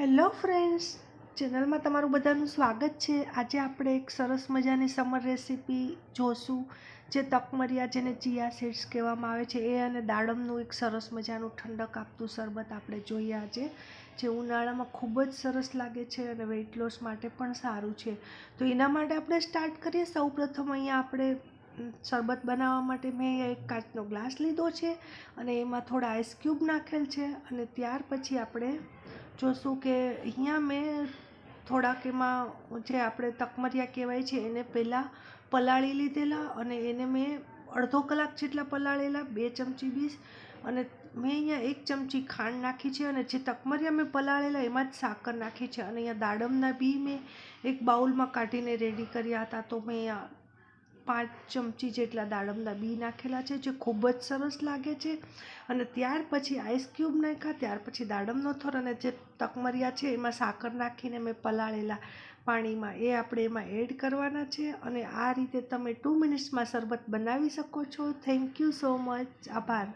Hello friends, ચેનલમાં તમારું બધાનું સ્વાગત છે. આજે આપણે એક સરસ મજાની સમર રેસીપી જોશું, જે તકમરિયા જેને ચિયા સીડ્સ કહેવામાં આવે છે. એ અને દાડમનું એક સરસ મજાનું ઠંડક આપતું શરબત આપણે જોઈએ આજે, જે ઉનાળામાં ખૂબ જ સરસ લાગે છે અને વેઇટ લોસ માટે પણ સારું છે. તો એના માટે આપણે સ્ટાર્ટ કરીએ. સૌપ્રથમ અહીંયા આપણે શરબત બનાવવા માટે મેં એક કાચનો ગ્લાસ લીધો છે અને એમાં થોડા આઈસ ક્યુબ નાખેલ છે અને ત્યાર પછી આપણે જોશું કે અહીંયા મેં થોડાક એમાં જે આપણે તકમરિયા કહેવાય છે, એને પહેલાં પલાળી લીધેલા અને એને મેં અડધો કલાક જેટલા પલાળેલા, બે ચમચી બીજ અને મેં અહીંયા એક ચમચી ખાંડ નાખી છે અને જે તકમરિયા મેં પલાળેલા એમાં જ સાકર નાખી છે અને અહીંયા દાડમના બી મેં એક બાઉલમાં કાઢીને રેડી કર્યા હતા તો મેં અહીંયા પાંચ ચમચી જેટલા દાડમના બી નાખેલા છે, જે ખૂબ જ સરસ લાગે છે. અને ત્યાર પછી આઈસ ક્યુબ નાખ્યા, ત્યાર પછી દાડમનો થોર અને જે તકમરિયા છે, એમાં સાકર નાખીને મેં પલાળેલા પાણીમાં, એ આપણે એમાં એડ કરવાના છે. અને આ રીતે તમે ટુ મિનિટ્સમાં શરબત બનાવી શકો છો. થેન્ક યુ સો મચ આભાર.